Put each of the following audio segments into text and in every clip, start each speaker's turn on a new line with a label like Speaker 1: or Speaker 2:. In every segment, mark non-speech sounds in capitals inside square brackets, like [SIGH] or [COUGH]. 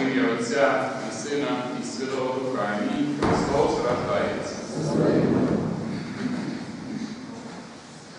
Speaker 1: В ім'я Отця і Сина, і Святого Духа. Амінь. Христос рождається.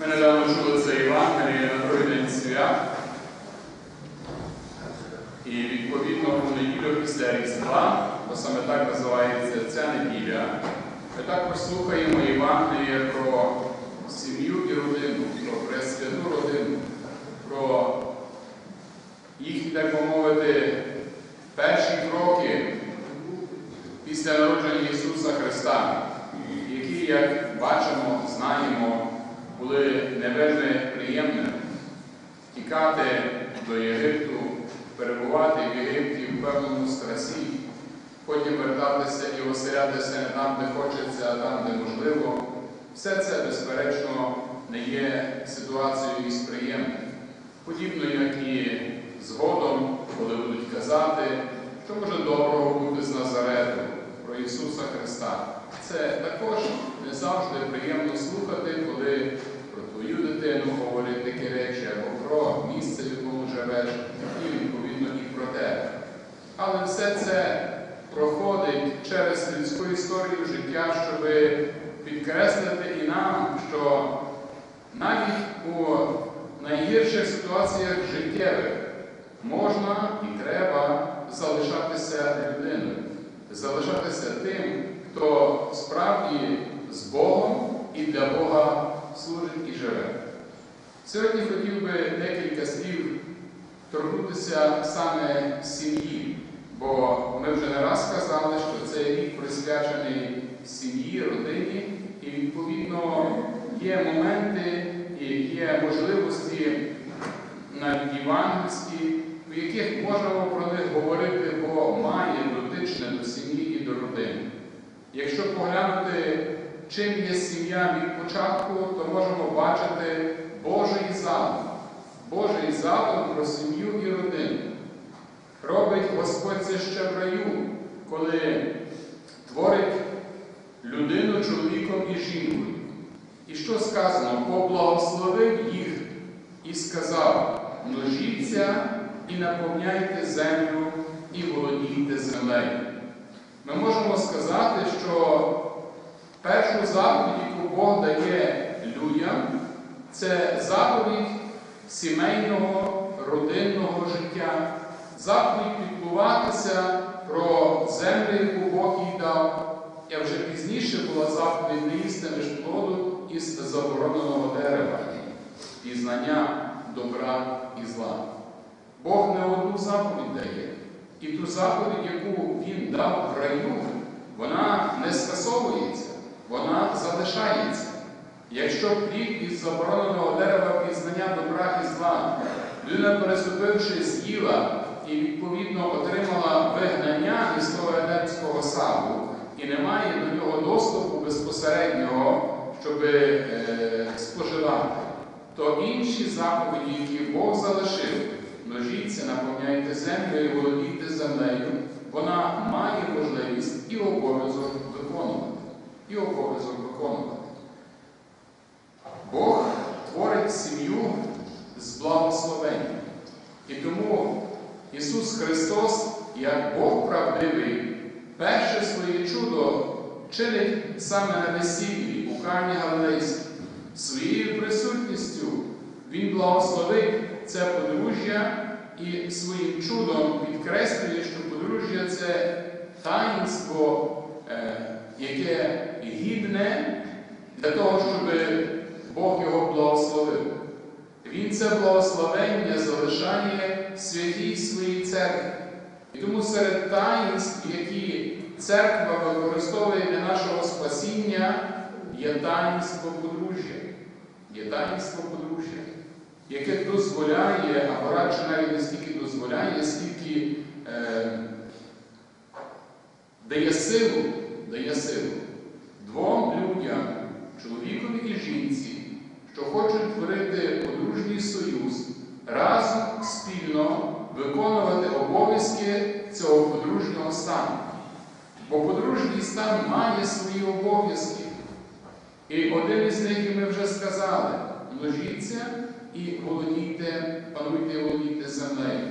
Speaker 1: Ми недавно чули це Євангеліє на другий день свят. І відповідно у неділю після Різдва, бо саме так називається ця неділя, ми також слухаємо Євангеліє про сім'ю і родину, про пресвяту родину, про їхні, так би мовити, Ісуса Христа, які, як бачимо, знаємо, були не вельми приємними. Тікати до Єгипту, перебувати в Єгипті в певному страсі, потім вертатися і оселятися там, де хочеться, а там, де можливо. Все це, безперечно, не є ситуацією із приємною. Подібно, як і згодом, коли будуть казати, що може доброго бути з Назарету про Ісуса Христа. Це також не завжди приємно слухати, коли про твою дитину говорять такі речі, або про місце, в якому живеш, і відповідно і про тебе. Але все це проходить через людську історію життя, щоб підкреслити і нам, що навіть у найгірших ситуаціях життєвих можна і треба залишатися людиною, залишатися тим, хто справді з Богом і для Бога служить і живе. Сьогодні хотів би декілька слів торкнутися саме сім'ї, бо ми вже не раз сказали, що цей рік присвячений сім'ї, родині, і відповідно є моменти і є можливості навіть євангельські, в яких можемо про них говорити, бо має дотичне до сім'ї і до родини. Якщо поглянути, чим є сім'я від початку, то можемо бачити Божий задум. Божий задум про сім'ю і родину. Робить Господь це ще в раю, коли творить людину чоловіком і жінкою. І що сказано? Поблагословив їх і сказав: множіться і наповняйте землю, і володійте землею. Ми можемо сказати, що першу заповідь, яку Бог дає людям, це заповідь сімейного, родинного життя, заповідь піклуватися про землю, яку Бог їй дав. А вже пізніше була заповідь не їсти між плоду із забороненого дерева, пізнання добра і зла. Бог не одну заповідь дає. І ту заповідь, яку Він дав в раю, вона не скасовується, вона залишається. Якщо плід із забороненого дерева пізнання добра і зла, людина, переступивши, з'їла і, відповідно, отримала вигнання із того едемського саду, і не має до нього доступу безпосереднього, щоб е, споживати, то інші заповіді, які Бог залишив, множіться, наповняйте землю і володійте землею, вона має можливість і обов'язок виконувати. І обов'язок виконувати. Бог творить сім'ю з благословенням. І тому Ісус Христос, як Бог правдивий, перше своє чудо чинить саме на весіллі у Кані Галилейській. Своєю присутністю Він благословить це подружжя і своїм чудом підкреслює, що подружжя це таїнство, яке гідне для того, щоб Бог його благословив. Він це благословення залишає святій своїй церкві. І тому серед таїнств, які церква використовує для нашого спасіння, є таїнство подружжя. Є таїнство подружжя, яке дозволяє, або радше навіть не стільки дозволяє, скільки е, дає силу, дає силу двом людям, чоловікові і жінці, що хочуть творити подружній союз, разом спільно виконувати обов'язки цього подружнього стану. Бо подружній стан має свої обов'язки. І один із них, і ми вже сказали, множіться і володійте, пануйте і володійте землею.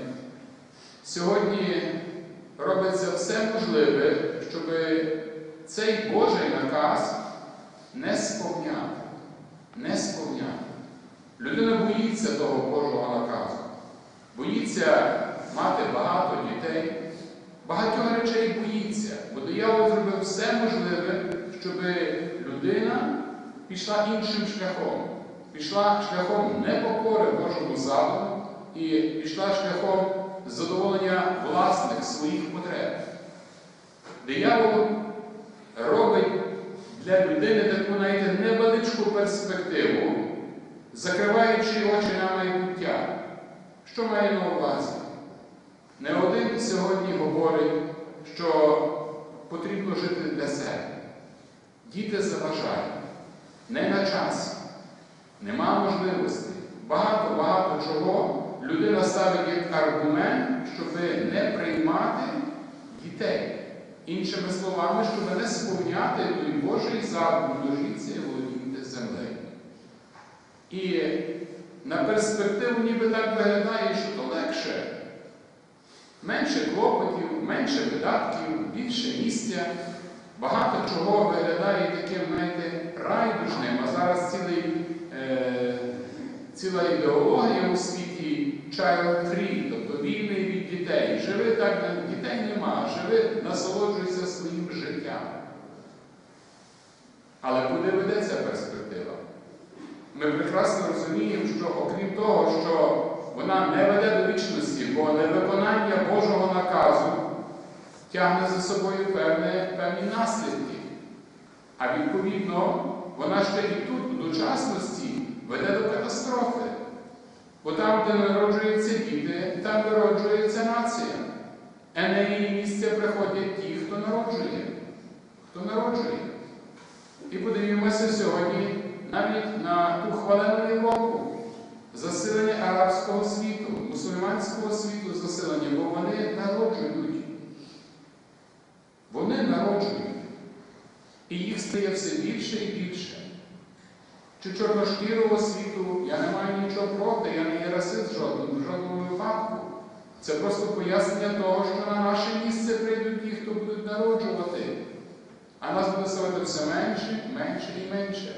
Speaker 1: Сьогодні робиться все можливе, щоб цей Божий наказ не сповняти. Не сповняти. Людина боїться того Божого наказу, боїться мати багато дітей, багатьох речей боїться, бо диявол зробив все можливе, щоб людина пішла іншим шляхом, пішла шляхом непокори Божому задуму і пішла шляхом задоволення власних своїх потреб. Диявол робить для людини таку навіть невеличку перспективу, закриваючи очі на майбуття. Що має на увазі? Не один сьогодні говорить, що потрібно жити для себе. Діти заважають, не на час, нема можливості. Багато-багато чого людина ставить як аргумент, щоб не приймати дітей. Іншими словами, щоб не сповняти той Божий задум дожіться і володіти землею. І на перспективу ніби так виглядає, що то легше. Менше клопотів, менше видатків, більше місця. Багато чого виглядає таким, знаєте, райдужним, а зараз цілий, ціла ідеологія у світі child free, тобто вільний від дітей. Живи так, дітей нема, живи, насолоджуйся своїм життям. Але куди веде ця перспектива? Ми прекрасно розуміємо, що окрім того, що вона не веде до вічності, бо невиконання Божого наказу тягне за собою певне, певні наслідки. А відповідно, вона ще і тут, у дочасності, веде до катастрофи. Бо там, де народжуються діти, там народжується нація. А на її місце приходять ті, хто народжує. Хто народжує. І подивімося сьогодні навіть на ту хвалену Європу, засилення арабського світу, мусульманського світу засилення, бо вони народжують. Вони народжують. І їх стає все більше і більше. Чи чорношкірого світу, я не маю нічого проти, я не є расист в жодному, випадку. Це просто пояснення того, що на наше місце прийдуть ті, хто будуть народжувати. А нас буде ставати все менше, менше і менше.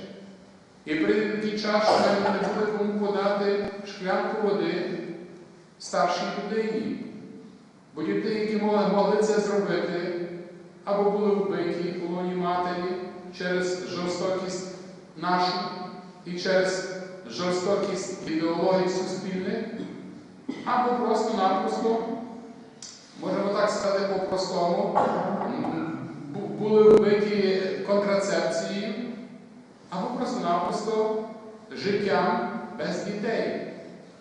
Speaker 1: І прийде такий час, що навіть не буде кому подати шклянку води старшій людині. Бо діти, які могли це зробити, або були вбиті в полоні матері через жорстокість нашу і через жорстокість ідеології суспільних, або просто-напросто, можемо так сказати по-простому, були вбиті контрацепцією, або просто-напросто життям без дітей,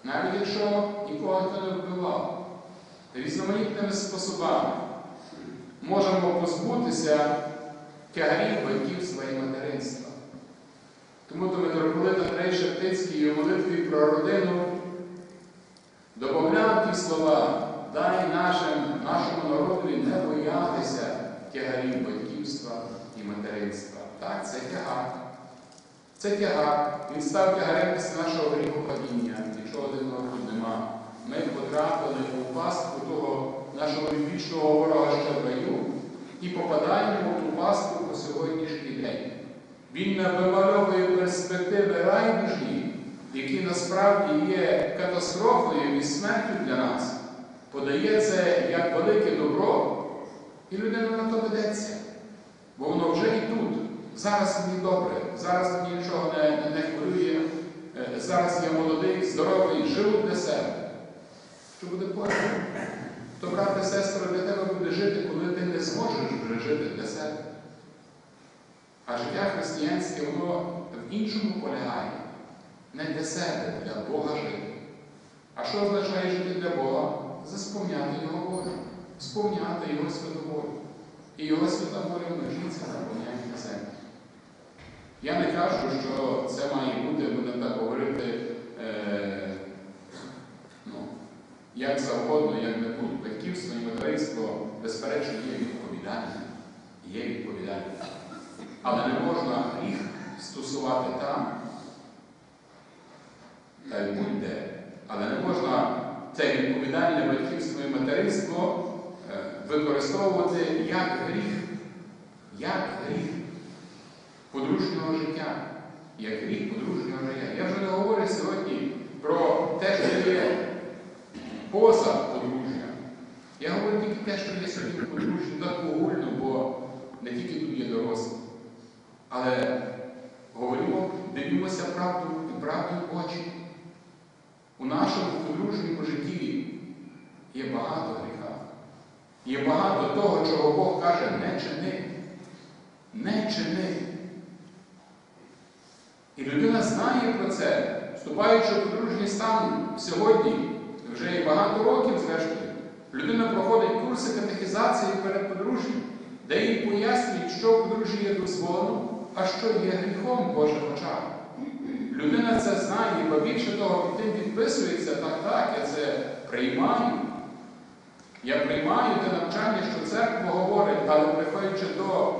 Speaker 1: навіть якщо нікого не вбивав, різноманітними способами можемо позбутися тягарів батьківства і материнства. Тому то митрополит Андрей Шептицький у молитві про родину добавляв ті слова, дай нашим, нашому народові не боятися тягарів батьківства і материнства. Так, це тягар. Це тягар. Він став тягарем після нашого гріхопадіння. Нічого дивного тут нема. Ми потрапили у пастку того нашого вічного ворога ще в раю і попадаємо в ту пастку по сьогоднішній день. Він навимальовує перспективи райдужні, які насправді є катастрофою і смертю для нас, подає це як велике добро, і людина на то ведеться. Бо воно вже і тут. Зараз мені добре, зараз мені нічого не, не, не хвилює, Е, зараз я молодий, здоровий, живу для себе. Що буде потім? То, брате, сестро, для тебе буде жити, коли ти не зможеш вже жити для себе. А життя християнське, воно в іншому полягає. Не для себе, для Бога жити. А що означає жити для Бога? Засповняти Його волю, сповняти Його святу волю. І Його свята воля множиться наповняє на землю. Я не кажу, що це має бути, будемо так говорити, е, як завгодно, як не тут. Батьківство і материнство, безперечно, є відповідальне. Є відповідальне. Але не можна гріх стосувати там, та й будь-де. Але не можна це відповідальне батьківство і материнство е, використовувати як гріх, як гріх подружнього життя, як гріх подружнього життя. Я вже не говорю сьогодні про те, що є поза подружжя. Я говорю тільки те, що є сьогодні подружжя так огульно, бо не тільки тут є дорослі. Але говоримо, дивимося правду і правду в очі. У нашому подружньому житті є багато гріха. Є багато того, чого Бог каже, не чини. Не чини. І людина знає про це, вступаючи в подружній стан сьогодні, вже є багато років, зрештою, людина проходить курси катехізації перед подружжям, де їй пояснюють, що в подружжі є дозволено, а що є гріхом Божих очах. Людина це знає, бо більше того, під тим підписується, так, так, я це приймаю. Я приймаю те навчання, що церква говорить, але приходячи до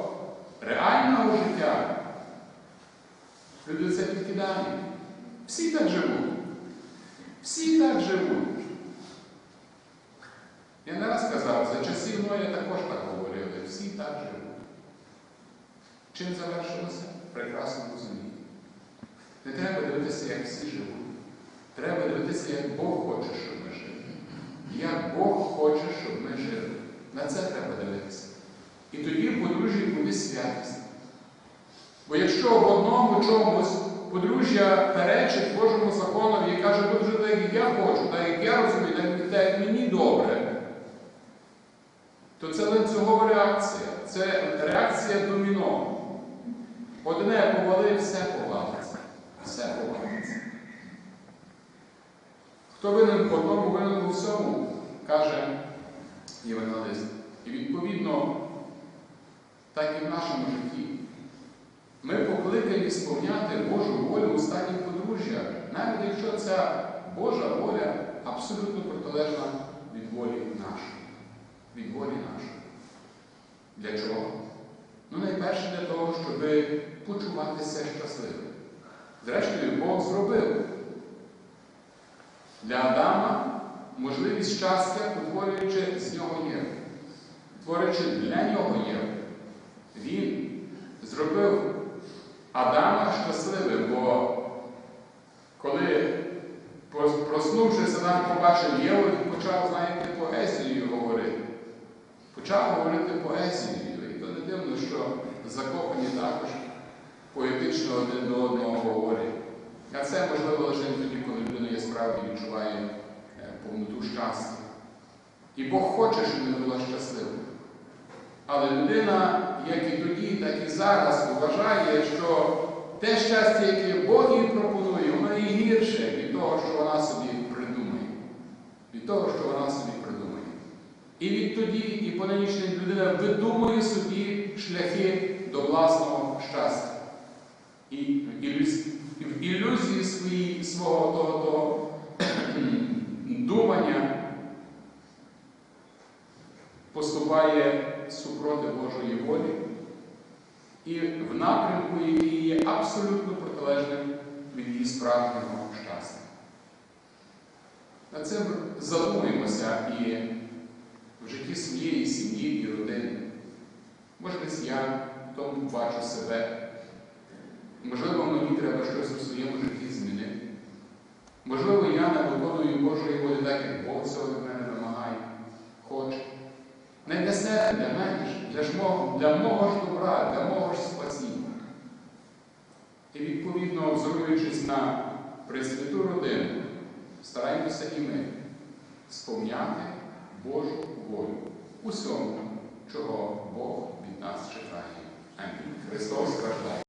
Speaker 1: реального життя, люди це підкидають. Всі так живуть. Всі так живуть. Я не раз казав, за також так говорили, всі так живуть. Чим завершилося? Прекрасно розумієте. Не треба дивитися, як всі живуть. Треба дивитися, як Бог хоче, щоб ми жили. Як Бог хоче, щоб ми жили. На це треба дивитися. І тоді в подружжі буде святість. Бо якщо в одному чомусь подружжя перечить Божому закону і каже, буду жити так, як я хочу, так як я розумію, так, так як мені добре, то це ланцюгова реакція. Це реакція доміно. Одне повалив, все повалиться. Все повалиться. Хто винен в одному, винен у всьому, каже євангелист. І відповідно, так і в нашому житті. Ми покликані сповняти Божу волю у стані подружжя, навіть якщо ця Божа воля абсолютно протилежна від волі нашої. Від волі нашої. Для чого? Ну, найперше для того, щоб почуватися щасливим. Зрештою, Бог зробив для Адама можливість щастя, утворюючи з нього Єву. Творячи для нього Єву. Він зробив Адама щасливим, бо коли, проснувшись, Адам побачив Єву, він почав, знаєте, поезією говорити. Почав говорити поезією. І то не дивно, що закохані також поетично один до одного говорять. А це можливо лише тоді, коли людина є справді відчуває е, повноту щастя. І Бог хоче, щоб вона була щаслива. Але людина, як і тоді, так і зараз вважає, що те щастя, яке Бог їй пропонує, воно і гірше від того, що вона собі придумає. Від того, що вона собі. І відтоді, і по нинішній людина видумує собі шляхи до власного щастя. І в ілюзії свої, свого того, того [CLEARS THROAT] думання поступає супроти Божої волі і в напрямку, який є абсолютно протилежним від її справжнього щастя. Над цим задумуємося і в житті своєї сім'ї і родини. Може, десь я в тому бачу себе. Можливо, мені треба щось у своєму житті змінити. Можливо, я не виконую Божої волі так, як Бог цього від мене вимагає, хоче. Не для себе, для мене для, мого, для мого ж добра, для мого ж спасіння. І відповідно, взоруючись на пресвяту родину, стараємося і ми сповняти Божу волю усьому, чого Бог від нас чекає. Амінь. Христос страждає.